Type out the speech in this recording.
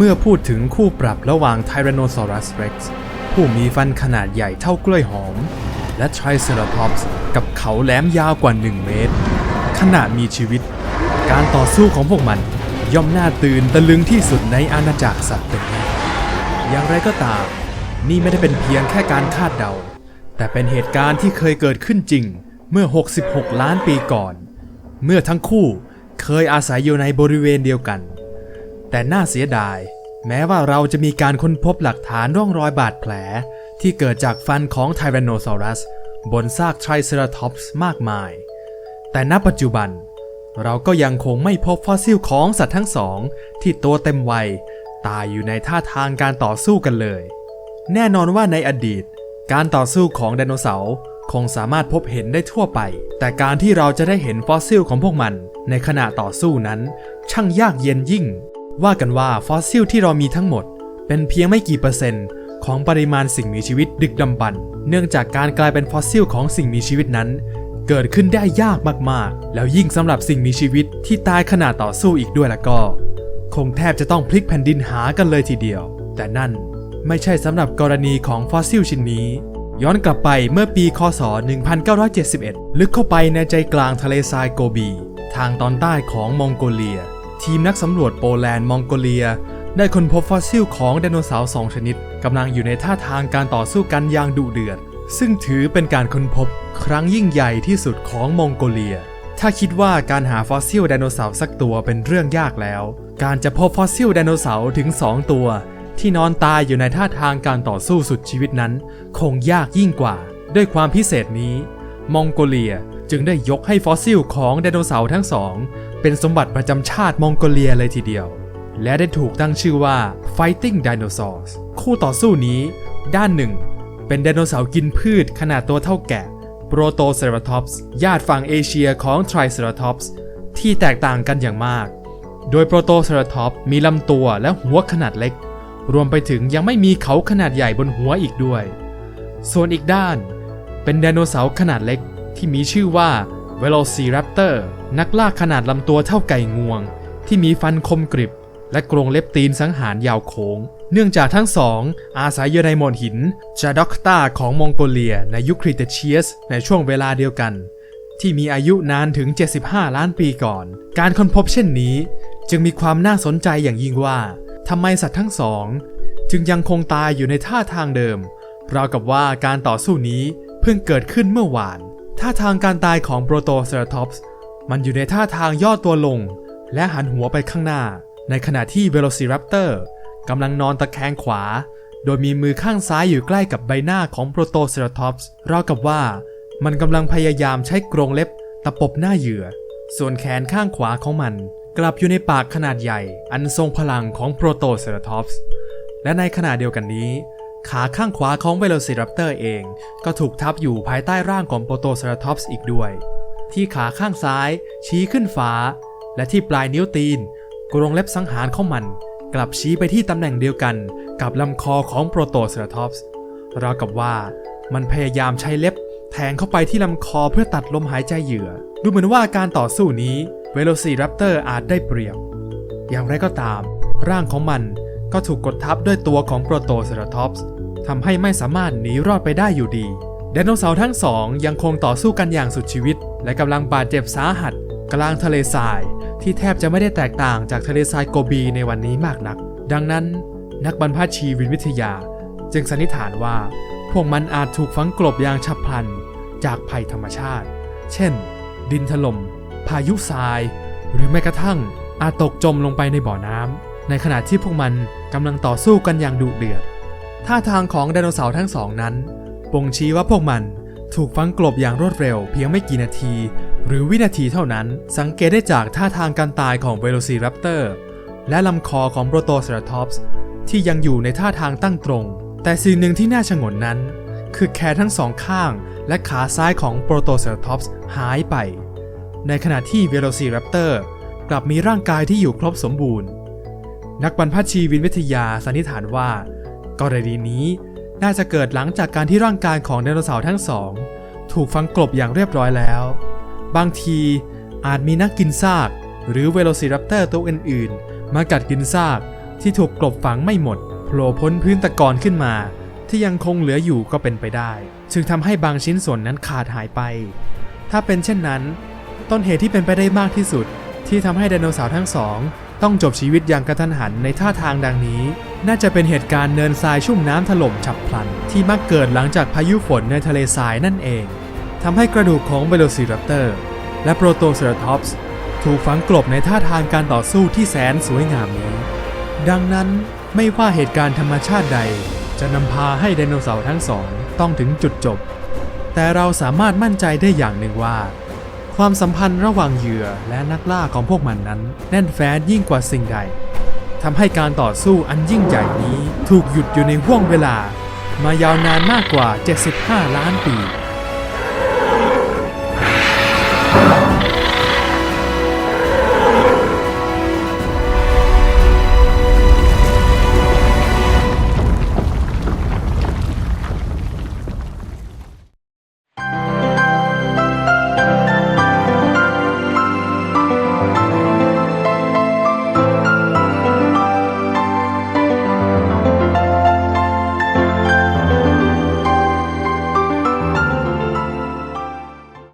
เมื่อพูดถึงคู่ปรับระหว่าง Tyrannosaurus Rex ผู้มีฟันขนาดใหญ่เท่ากล้วยหอม และ Triceratops กับเขาแหลมยาวกว่า 1 เมตรขณะมีชีวิต การต่อสู้ของพวกมันย่อมน่าตื่นตะลึงที่สุดในอาณาจักรสัตว์เป็นอย่างไรก็ตาม นี่ไม่ได้เป็นเพียงแค่การคาดเดา แต่เป็นเหตุการณ์ที่เคยเกิดขึ้นจริงเมื่อ 66 ล้านปีก่อน เมื่อทั้งคู่เคยอาศัยอยู่ในบริเวณเดียวกัน แต่น่าเสียดาย แม้ว่าเราจะมีการค้นพบหลักฐานร่องรอยบาดแผล ที่เกิดจากฟันของไทแรนโนซอรัส บนซากไทรเซราทอปส์มากมาย แต่ณปัจจุบัน เราก็ยังคงไม่พบฟอสซิลของสัตว์ทั้งสอง ที่ตัวเต็มวัย ตายอยู่ในท่าทางการต่อสู้กันเลย แน่นอนว่าในอดีต การต่อสู้ของไดโนเสาร์คงสามารถพบเห็นได้ทั่วไป แต่การที่เราจะได้เห็นฟอสซิลของพวกมัน ในขณะต่อสู้นั้น ช่างยากเย็นยิ่ง ว่ากันว่าฟอสซิลที่เรามีทั้งหมด เป็นเพียงไม่กี่เปอร์เซ็นต์ของปริมาณสิ่งมีชีวิตดึกดำบรรพ์เนื่องจากการกลายเป็นฟอสซิลของสิ่งมีชีวิตนั้น เกิดขึ้นได้ยากมากๆ แล้วยิ่งสำหรับสิ่งมีชีวิตที่ตายขณะต่อสู้อีกด้วยล้วก็ คงแทบจะต้องพลิกแผ่นดินหากันเลยทีเดียว แต่นั่นไม่ใช่สำหรับกรณีของฟอสซิลชิ้นนี้ ย้อนกลับไปเมื่อปีคศ 1971 ลึกเข้าไปในใจกลางทะเลทรายโกบี ทางตอนใต้ของมองโกเลีย ทีมนักสำรวจโปแลนด์มองโกเลีย ได้ค้นพบฟอสซิลของไดโนเสาร์สองชนิดกำลังอยู่ในท่าทางการต่อสู้กันอย่างดุเดือด ซึ่งถือเป็นการค้นพบครั้งยิ่งใหญ่ที่สุดของมองโกเลีย ถ้าคิดว่าการหาฟอสซิลไดโนเสาร์สักตัวเป็นเรื่องยากแล้ว การจะพบฟอสซิลไดโนเสาร์ถึง 2 ตัว ที่นอนตายอยู่ในท่าทางการต่อสู้สุดชีวิตนั้น คงยากยิ่งกว่า ด้วยความพิเศษนี้ มองโกเลียจึงได้ยกให้ฟอสซิลของไดโนเสาร์ทั้งสอง เป็นสมบัติประจำชาติมองโกเลียเลยทีเดียว และได้ถูกตั้งชื่อว่า Fighting Dinosaurs คู่ต่อสู้นี้ ด้านหนึ่ง เป็นไดโนเสาร์กินพืชขนาดตัวเท่าแกะโปรโตเซราทอปส์ญาติฝั่งเอเชียของไทรเซราทอปส์ที่แตกต่างกันอย่างมาก โดยโปรโตเซราทอปส์มีลำตัวและหัวขนาดเล็ก รวมไปถึงยังไม่มีเขาขนาดใหญ่บนหัวอีกด้วย ส่วนอีกด้าน เป็นไดโนเสาร์ขนาดเล็กที่มีชื่อว่า Velociraptor นักล่าขนาดลำตัวเท่าไก่งวง ที่มีฟันคมกริบ และกรงเล็บตีนสังหารยาวโค้ง เนื่องจากทั้งสอง อาศัยอยู่ในโหมดหินจาด็อกตาของมองโกเลียในยุคคริเตเชียส ในช่วงเวลาเดียวกัน ที่มีอายุนานถึง 75 ล้านปีก่อน การค้นพบเช่นนี้ จึงมีความน่าสนใจอย่างยิ่งว่าทำไมสัตว์ทั้งสอง จึงยังคงตายอยู่ในท่าทางเดิมราวกับว่าการต่อสู้นี้เพิ่งเกิดขึ้นเมื่อวาน ท่าทางการตายของโปรโตเซราทอปส์มันอยู่ในท่าทางย่อตัวลง และหันหัวไปข้างหน้า ในขณะที่เวโรซิรัปเตอร์กำลังนอนตะแคงขวา โดยมีมือข้างซ้ายอยู่ใกล้กับใบหน้าของโปรโตเซราทอปส์ราวกับว่ามันกำลังพยายามใช้กรงเล็บตะปบหน้าเหยื่อ ส่วนแขนข้างขวาของมัน กลับอยู่ในปากขนาดใหญ่ อันทรงพลังของโปรโตเซราทอปส์และในขณะเดียวกันนี้ ขาข้างขวาของเวโรซิรัปเตอร์เองก็ถูกทับอยู่ภายใต้ร่างของโปรโตเซราทอปส์อีกด้วย ที่ขาข้างซ้ายชี้ขึ้นฟ้า และที่ปลายนิ้วตีน กรงเล็บสังหารของมัน กลับชี้ไปที่ตำแหน่งเดียวกันกับลำคอของโปรโตเซราทอปส์ราวกับว่ามันพยายามใช้เล็บแทงเข้าไปที่ลำคอเพื่อตัดลมหายใจเหยื่อ ดูเหมือนว่าการต่อสู้นี้เวโรซีรัปเตอร์อาจได้เปรียบ อย่างไรก็ตาม ร่างของมันก็ถูกกดทับด้วยตัวของโปรโตเซราทอปส์ ทำให้ไม่สามารถหนีรอดไปได้อยู่ดีไดโนเสาร์ทั้งสองยังคงต่อสู้กันอย่างสุดชีวิต และกำลังบาดเจ็บสาหัส กลางทะเลทราย ที่แทบจะไม่ได้แตกต่างจากทะเลทรายโกบีในวันนี้มากนัก ดังนั้น นักบรรพชีวินวิทยา จึงสันนิษฐานว่า พวกมันอาจถูกฝังกลบอย่างฉับพลัน จากภัยธรรมชาติ เช่น ดินถล่มพายุทราย หรือแม้กระทั่งอาจตกจมลงไปในบ่อน้ำในขณะที่พวกมันกำลังต่อสู้กันอย่างดุเดือด ท่าทางของไดโนเสาร์ทั้งสองนั้นบ่งชี้ว่าพวกมันถูกฝังกลบอย่างรวดเร็วเพียงไม่กี่นาที หรือวินาทีเท่านั้น สังเกตได้จากท่าทางการตายของเวโรซีรัปเตอร์และลำคอของโปรโตเซราทอปส์ที่ยังอยู่ในท่าทางตั้งตรง แต่สิ่งหนึ่งที่น่าชงนนั้น คือแขนทั้งสองข้าง และขาซ้ายของโปรโตเซราทอปส์หายไป ในขณะที่เวโรซีรัปเตอร์กลับมีร่างกายที่อยู่ครบสมบูรณ์ นักบรรพชีวินวิทยาสันนิษฐานว่า กรณีนี้น่าจะเกิดหลังจากการที่ร่างกายของไดโนเสาร์ทั้งสอง ถูกฝังกลบอย่างเรียบร้อยแล้ว บางทีอาจมีนักกินซาก หรือเวโรซิรัปเตอร์ตัวอื่นๆ มากัดกินซากที่ถูกกลบฝังไม่หมดโผล่พ้นพื้นตะกอนขึ้นมา ที่ยังคงเหลืออยู่ก็เป็นไปได้ จึงทำให้บางชิ้นส่วนนั้นขาดหายไป ถ้าเป็นเช่นนั้น ต้นเหตุที่เป็นไปได้มากที่สุด ที่ทำให้ไดโนเสาร์ทั้งสอง ต้องจบชีวิตอย่างกระทันหันในท่าทางดังนี้ น่าจะเป็นเหตุการณ์เนินทรายชุ่มน้ำถล่มฉับพลัน ที่มักเกิดหลังจากพายุฝนในทะเลทรายนั่นเองทำให้กระดูกของเบโลซิรัปเตอร์และโปรโตเซราทอปส์ถูกฝังกลบในท่าทางการต่อสู้ที่แสนสวยงามนี้ ดังนั้นไม่ว่าเหตุการณ์ธรรมชาติใด จะนำพาให้ไดโนเสาร์ทั้งสองต้องถึงจุดจบ แต่เราสามารถมั่นใจได้อย่างหนึ่งว่า ความสัมพันธ์ระหว่างเหยื่อและนักล่าของพวกมันนั้น แน่นแฟ้นยิ่งกว่าสิ่งใดทำให้การต่อสู้อันยิ่งใหญ่นี้ถูกหยุดอยู่ในห่วงเวลามายาวนานมากกว่า 75 ล้านปี